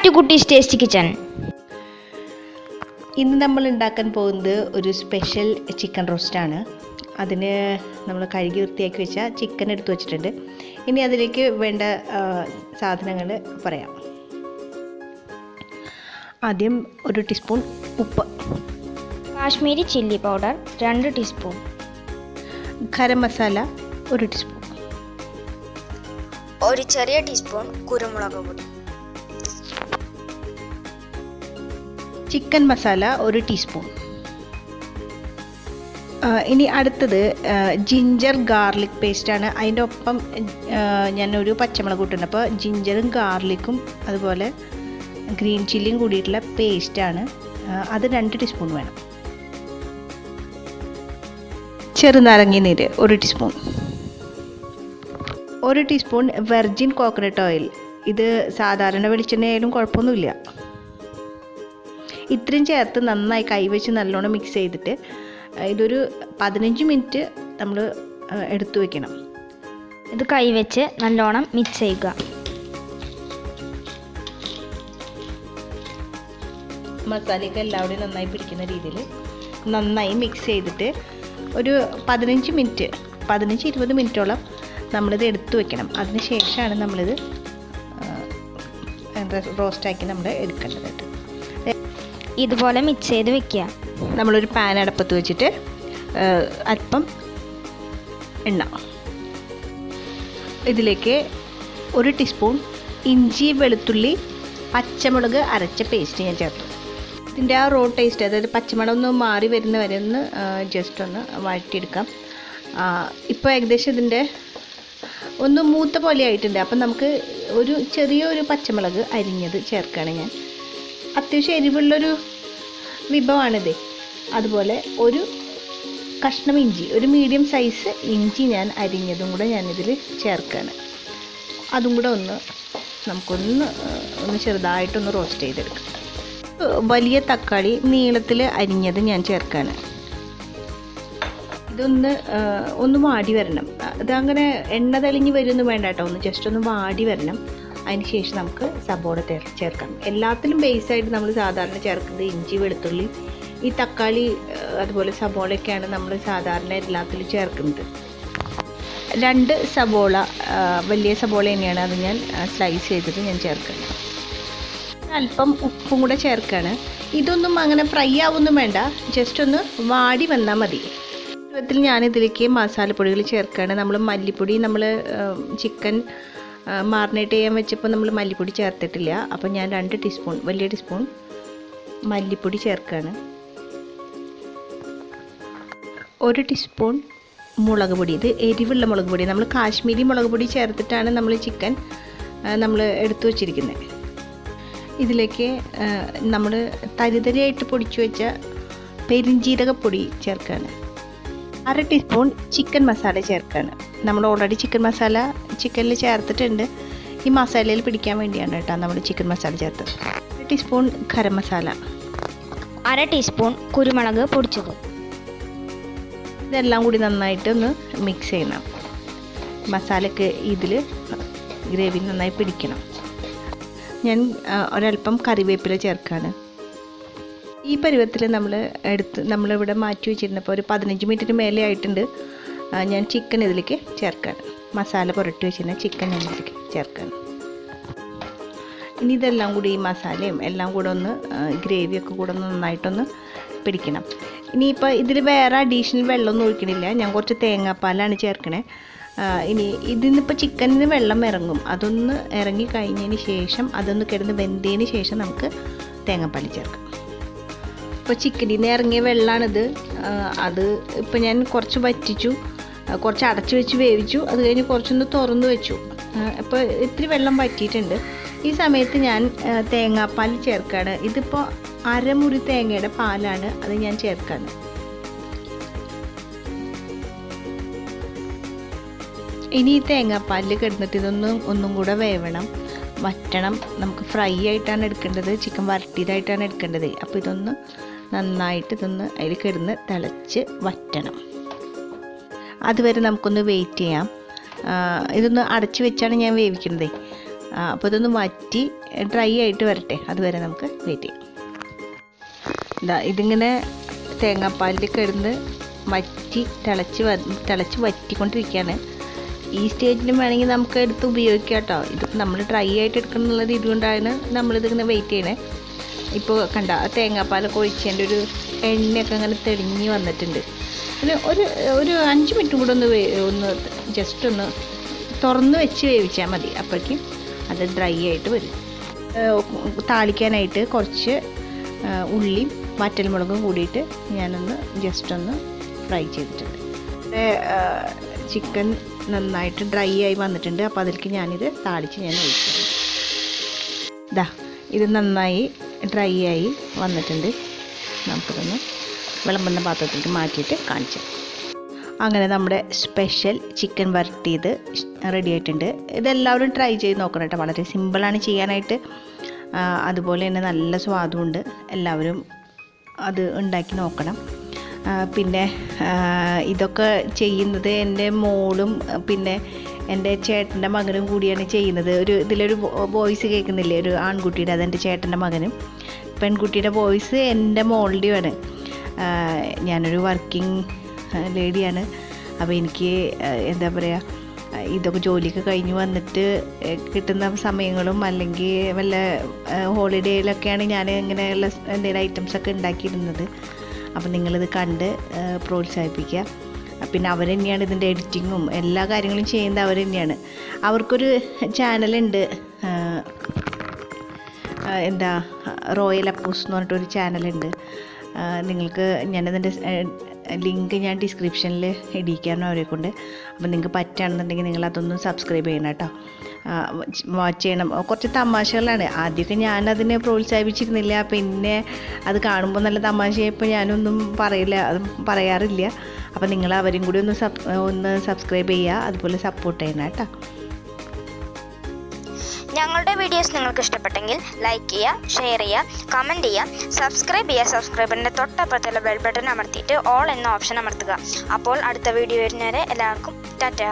Back to കുട്ടീസ് tasty kitchen. ഇന്ന് നമ്മൾ ഉണ്ടാക്കാൻ പോകുന്നത് ഒരു സ്പെഷ്യൽ ചിക്കൻ റോസ്റ്റാണ്. അതിന് നമ്മൾ കഴുകി വൃത്തിയാക്കി വെച്ച ചിക്കൻ എടുത്തു വെച്ചിട്ടുണ്ട്. ഇനി അതിലേക്ക് വേണ്ട സാധനങ്ങൾ പറയാം. ആദ്യം ഒരു ടീസ്പൂൺ ഉപ്പ്. കാശ്മീരി ചില്ലി പൗഡർ രണ്ട് ടീസ്പൂൺ. ഗരം മസാല ഒരു ടീസ്പൂൺ. ഒരു ചെറിയ ടീസ്പൂൺ കുരുമുളക് പൊടി. ചിക്കൻ മസാല ഒരു ടീസ്പൂൺ. ഇനി അടുത്തത് ജിഞ്ചർ ഗാർലിക് പേസ്റ്റാണ്. അതിന്റെ ഒപ്പം ഞാനൊരു പച്ചമുളക് കൂട്ടുണ്ട് അപ്പോൾ ജിഞ്ചറും ഗാർലിക്കും അതുപോലെ ഗ്രീൻ ചില്ലിയും കൂടിയിട്ടുള്ള പേസ്റ്റാണ്. അത് രണ്ട് ടീസ്പൂൺ വേണം. ചെറുനാരങ്ങ നീര് ഒരു ടീസ്പൂൺ. ഒരു ടീസ്പൂൺ വെർജിൻ കോക്കനട്ട് ഓയിൽ. ഇത് സാധാരണ വെളിച്ചെണ്ണയായാലും കുഴപ്പമൊന്നുമില്ല. ഇത്രയും ചേർത്ത് നന്നായി കൈവച്ച് നല്ലോണം മിക്സ് ചെയ്തിട്ട് ഇതൊരു പതിനഞ്ച് മിനിറ്റ് നമ്മൾ എടുത്തു വെക്കണം. ഇത് കൈവച്ച് നല്ലോണം മിക്സ് ചെയ്യുക. മസാലയൊക്കെ എല്ലാവരുടെയും നന്നായി പിടിക്കുന്ന രീതിയിൽ നന്നായി മിക്സ് ചെയ്തിട്ട് ഒരു പതിനഞ്ച് മിനിറ്റ് പതിനഞ്ച് ഇരുപത് മിനിറ്റോളം നമ്മളിത് എടുത്തു വെക്കണം. അതിന് ശേഷമാണ് നമ്മളിത് റോസ്റ്റാക്കി നമ്മൾ എടുക്കേണ്ടത് ഇതുപോലെ മിക്സ് ചെയ്ത് വെക്കുക. നമ്മളൊരു പാൻ അടപ്പത്ത് വെച്ചിട്ട് അല്പം എണ്ണ. ഇതിലേക്ക് ഒരു ടീസ്പൂൺ ഇഞ്ചി വെളുത്തുള്ളി പച്ചമുളക് അരച്ച പേസ്റ്റ് ഞാൻ ചേർത്തു. ഇതിന്റെ ആ റോ ടേസ്റ്റ് അതായത് പച്ചമുളക് ഒന്ന് മാറി വരുന്ന വരെ ഒന്ന് ജസ്റ്റ് ഒന്ന് വഴറ്റിയെടുക്കാം. ഇപ്പോൾ ഏകദേശം ഇതിന്റെ ഒന്ന് മൂത്ത പോലെ ആയിട്ടുണ്ട്. അപ്പം നമുക്ക് ഒരു ചെറിയൊരു പച്ചമുളക് അരിഞ്ഞത് ചേർക്കുകയാണ് ഞാൻ. അത്യാവശ്യം എരിവുള്ളൊരു വിഭവമാണിത് അതുപോലെ ഒരു കഷ്ണം ഇഞ്ചി ഒരു മീഡിയം സൈസ് ഇഞ്ചി ഞാൻ അരിഞ്ഞതും കൂടെ ഞാനിതിൽ ചേർക്കുകയാണ് അതും കൂടെ ഒന്ന് നമുക്കൊന്ന് ഒന്ന് ചെറുതായിട്ടൊന്ന് റോസ്റ്റ് ചെയ്തെടുക്കാം. വലിയ തക്കാളി നീളത്തിൽ അരിഞ്ഞത് ഞാൻ ചേർക്കുകയാണ് ഇതൊന്ന് ഒന്ന് വാടി വരണം. ഇതങ്ങനെ എണ്ണ തെളിഞ്ഞ് വരുമെന്ന് വേണ്ട കേട്ടോ. ഒന്ന് ജസ്റ്റ് ഒന്ന് വാടി വരണം. അതിന് ശേഷം നമുക്ക് സബോള ചേർക്കാം. എല്ലാത്തിലും ബേസായിട്ട് നമ്മൾ സാധാരണ ചേർക്കുന്നത് ഇഞ്ചി വെളുത്തുള്ളി ഈ തക്കാളി അതുപോലെ സബോളയൊക്കെയാണ് നമ്മൾ സാധാരണ എല്ലാത്തിലും ചേർക്കുന്നത്. രണ്ട് സബോള വലിയ സബോള തന്നെയാണ് അത് ഞാൻ സ്ലൈസ് ചെയ്തിട്ട് ഞാൻ ചേർക്കുന്നത്. അല്പം ഉപ്പും കൂടെ ചേർക്കുകയാണ് ഇതൊന്നും അങ്ങനെ ഫ്രൈ ആവൊന്നും വേണ്ട. ജസ്റ്റ് ഒന്ന് വാടി വന്നാൽ മതി. വിധത്തിൽ ഞാനിതിലേക്ക് മസാലപ്പൊടികൾ ചേർക്കുകയാണ് നമ്മൾ മല്ലിപ്പൊടി നമ്മൾ ചിക്കൻ മാറിനേറ്റ് ചെയ്യാൻ വെച്ചപ്പോൾ നമ്മൾ മല്ലിപ്പൊടി ചേർത്തിട്ടില്ല. അപ്പോൾ ഞാൻ രണ്ട് ടീസ്പൂൺ വലിയ ടീസ്പൂൺ മല്ലിപ്പൊടി ചേർക്കുകയാണ് ഒരു ടീസ്പൂൺ മുളക് പൊടി ഇത് എരിവുള്ള മുളക് പൊടി. നമ്മൾ കാശ്മീരി മുളക് പൊടി ചേർത്തിട്ടാണ് നമ്മൾ ചിക്കൻ നമ്മൾ എടുത്തു വച്ചിരിക്കുന്നത് ഇതിലേക്ക് നമ്മൾ തരിതരിയായിട്ട് പൊടിച്ചു വെച്ച പെരിഞ്ജീരകപ്പൊടി ചേർക്കുകയാണ് അര ടീസ്പൂൺ ചിക്കൻ മസാല ചേർക്കുകയാണ് നമ്മൾ ഓൾറെഡി ചിക്കൻ മസാല ചിക്കനിൽ ചേർത്തിട്ടുണ്ട്. ഈ മസാലയിൽ പിടിക്കാൻ വേണ്ടിയാണ് കേട്ടോ നമ്മൾ ചിക്കൻ മസാല ചേർത്തത്. അര ടീസ്പൂൺ ഗരം മസാല അര ടീസ്പൂൺ കുരുമുളക് പൊടിച്ചത്. ഇതെല്ലാം കൂടി നന്നായിട്ട് ഒന്ന് മിക്സ് ചെയ്യണം. മസാലയ്ക്ക് ഇതിൽ ഗ്രേവി നന്നായി പിടിക്കണം. ഞാൻ ഒരൽപ്പം ഒരല്പം കറിവേപ്പില ചേർക്കാണ്. ഈ പരുവത്തിൽ നമ്മൾ എടുത്ത് നമ്മളിവിടെ മാറ്റി വെച്ചിരുന്നപ്പോൾ ഒരു പതിനഞ്ച് മിനിറ്റിന് മേലെ ആയിട്ടുണ്ട്. ഞാൻ ചിക്കൻ ഇതിലേക്ക് ചേർക്കാണ്. മസാല പുരട്ടി വെച്ചിരുന്ന ചിക്കൻ ഞാൻ ഇതിലേക്ക് ചേർക്കാണ്. ഇനി ഇതെല്ലാം കൂടി ഈ മസാലയും എല്ലാം കൂടെ ഒന്ന് ഗ്രേവിയൊക്കെ കൂടെ ഒന്ന് നന്നായിട്ടൊന്ന് പിടിക്കണം. ഇനിയിപ്പോൾ ഇതിൽ വേറെ അഡീഷണൽ വെള്ളമൊന്നും ഒഴിക്കണില്ല. ഞാൻ കുറച്ച് തേങ്ങാപ്പാലാണ് ചേർക്കണേ. ഇനി ഇതിന്നിപ്പോൾ ചിക്കനിന് വെള്ളം ഇറങ്ങും. അതൊന്ന് ഇറങ്ങി കഴിഞ്ഞതിന് ശേഷം അതൊന്ന് കിടന്ന് വെന്തതിന് ശേഷം നമുക്ക് തേങ്ങാപ്പാൽ ചേർക്കാം. ഇപ്പോൾ ചിക്കനിൽ ഇറങ്ങിയ വെള്ളമാണിത് അത് ഇപ്പോൾ ഞാൻ കുറച്ച് വറ്റിച്ചു. കുറച്ച് അടച്ചു വെച്ച് വേവിച്ചു. അത് കഴിഞ്ഞ് കുറച്ചൊന്ന് തുറന്നു വെച്ചു. അപ്പോൾ ഇത്തിരി വെള്ളം വറ്റിയിട്ടുണ്ട്. ഈ സമയത്ത് ഞാൻ തേങ്ങാപ്പാൽ ചേർക്കുകയാണ് ഇതിപ്പോൾ അരമുറി തേങ്ങയുടെ പാലാണ് അത് ഞാൻ ചേർക്കാണ്. ഇനി ഈ തേങ്ങാപ്പാലിൽ കിടന്നിട്ട് ഇതൊന്നും ഒന്നും കൂടെ വേവണം. വറ്റണം. നമുക്ക് ഫ്രൈ ആയിട്ടാണ് എടുക്കേണ്ടത്. ചിക്കൻ വരട്ടിയതായിട്ടാണ് എടുക്കേണ്ടത്. അപ്പോൾ ഇതൊന്ന് നന്നായിട്ട് ഇതൊന്ന് അതിൽ കിടന്ന് തിളച്ച് വറ്റണം. അതുവരെ നമുക്കൊന്ന് വെയിറ്റ് ചെയ്യാം. ഇതൊന്ന് അടച്ച് വെച്ചാണ് ഞാൻ വേവിക്കുന്നത്. അപ്പോൾ ഇതൊന്ന് വറ്റി ഡ്രൈ ആയിട്ട് വരട്ടെ. അതുവരെ നമുക്ക് വെയിറ്റ് ചെയ്യാം. ഇതാ ഇതിങ്ങനെ തേങ്ങാപ്പാലിൽ കിടന്ന് വറ്റി തിളച്ച് തിളച്ച് വറ്റിക്കൊണ്ടിരിക്കുകയാണ്. ഈ സ്റ്റേജിലും വേണമെങ്കിൽ നമുക്ക് എടുത്ത് ഉപയോഗിക്കാം കേട്ടോ. ഇത് നമ്മൾ ഡ്രൈ ആയിട്ട് എടുക്കണം എന്നുള്ളത് ഇതുകൊണ്ടാണ് നമ്മളിതിങ്ങനെ വെയിറ്റ് ചെയ്യണേ. ഇപ്പോൾ കണ്ട ആ തേങ്ങാപ്പാലൊക്കെ ഒഴിച്ചതിന്റെ ഒരു എണ്ണയൊക്കെ അങ്ങനെ തെളിഞ്ഞ് വന്നിട്ടുണ്ട്. പിന്നെ ഒരു ഒരു അഞ്ച് മിനിറ്റും കൂടെ ഒന്ന് ഒന്ന് ജസ്റ്റ് ഒന്ന് തുറന്ന് വെച്ച് വേവിച്ചാൽ മതി. അപ്പോഴേക്കും അത് ഡ്രൈ ആയിട്ട് വരും. താളിക്കാനായിട്ട് കുറച്ച് ഉള്ളിയും വറ്റൽമുളകും കൂടിയിട്ട് ഞാനൊന്ന് ജസ്റ്റ് ഒന്ന് ഫ്രൈ ചെയ്തിട്ടുണ്ട്. ചിക്കൻ നന്നായിട്ട് ഡ്രൈ ആയി വന്നിട്ടുണ്ട്. അപ്പോൾ അതിലേക്ക് ഞാനിത് താളിച്ച് ഞാൻ ഒഴിക്കുന്നു ഇതാ ഇത് നന്നായി ഡ്രൈ ആയി വന്നിട്ടുണ്ട്. നമുക്കിതൊന്ന് വിളമ്പുന്ന പാത്രത്തിലേക്ക് മാറ്റിയിട്ട് കാണിച്ചു അങ്ങനെ നമ്മുടെ സ്പെഷ്യൽ ചിക്കൻ വരട്ടിയത് റെഡി ആയിട്ടുണ്ട്. ഇതെല്ലാവരും ട്രൈ ചെയ്ത് നോക്കണം കേട്ടോ. വളരെ സിമ്പിളാണ് ചെയ്യാനായിട്ട്. അതുപോലെ തന്നെ നല്ല സ്വാദുമുണ്ട് എല്ലാവരും അത് ഉണ്ടാക്കി നോക്കണം. പിന്നെ ഇതൊക്കെ ചെയ്യുന്നത് എന്റെ മോളും പിന്നെ എന്റെ ചേട്ടന്റെ മകനും കൂടിയാണ് ചെയ്യുന്നത്. ഒരു ഇതിലൊരു വോയിസ് കേൾക്കുന്നില്ലേ? ഒരു ആൺകുട്ടിയുടെ അതെന്റെ ചേട്ടന്റെ മകനും. പെൺകുട്ടിയുടെ വോയിസ് എന്റെ മോളുടെയുമാണ്. ഞാനൊരു വർക്കിംഗ് ലേഡിയാണ്. അപ്പോൾ എനിക്ക് എന്താ പറയുക ഇതൊക്കെ ജോലിയൊക്കെ കഴിഞ്ഞ് വന്നിട്ട് കിട്ടുന്ന സമയങ്ങളും അല്ലെങ്കിൽ വല്ല ഹോളിഡേയിലൊക്കെയാണ് ഞാൻ ഇങ്ങനെയുള്ള എന്തെങ്കിലും ഐറ്റംസൊക്കെ ഉണ്ടാക്കിയിരുന്നത്. അപ്പോൾ നിങ്ങളിത് കണ്ട് പ്രോത്സാഹിപ്പിക്കുക. പിന്നെ അവർ തന്നെയാണ് ഇതിന്റെ എഡിറ്റിങ്ങും എല്ലാ കാര്യങ്ങളും ചെയ്യുന്നത് അവർ തന്നെയാണ് അവർക്കൊരു ചാനലുണ്ട് എന്താ റോയൽ അപ്പൂസ് എന്ന് പറഞ്ഞിട്ടൊരു ചാനലുണ്ട് നിങ്ങൾക്ക് ഞാനതിന്റെ ലിങ്ക് ഞാൻ ഡിസ്ക്രിപ്ഷനിൽ ഇടിക്കാനോ അവരെ കൊണ്ട് അപ്പോൾ നിങ്ങൾക്ക് പറ്റുകയാണെന്നുണ്ടെങ്കിൽ നിങ്ങൾ അതൊന്ന് സബ്സ്ക്രൈബ് ചെയ്യണം കേട്ടോ. വാച്ച് ചെയ്യണം കുറച്ച് തമാശകളാണ്. ആദ്യമൊക്കെ ഞാനതിനെ പ്രോത്സാഹിപ്പിച്ചിരുന്നില്ല. പിന്നെ അത് കാണുമ്പോൾ നല്ല തമാശയായപ്പോൾ ഞാനൊന്നും പറയില്ല അത് പറയാറില്ല. അപ്പോൾ നിങ്ങൾ അവരും കൂടി ഒന്ന് സബ് ഒന്ന് സബ്സ്ക്രൈബ് ചെയ്യുക. അതുപോലെ സപ്പോർട്ട് ചെയ്യണം കേട്ടോ. ഞങ്ങളുടെ വീഡിയോസ് നിങ്ങൾക്ക് ഇഷ്ടപ്പെട്ടെങ്കിൽ ലൈക്ക് ചെയ്യുക ഷെയർ ചെയ്യുക കമന്റ് ചെയ്യുക സബ്സ്ക്രൈബ് ചെയ്യുക സബ്സ്ക്രൈബറിന്റെ തൊട്ടപ്പുറത്തുള്ള ബെൽ ബട്ടൺ അമർത്തിയിട്ട് ഓൾ എന്ന ഓപ്ഷൻ അമർത്തുക. അപ്പോൾ അടുത്ത വീഡിയോ വരുന്നവരെ എല്ലാവർക്കും ടാറ്റ.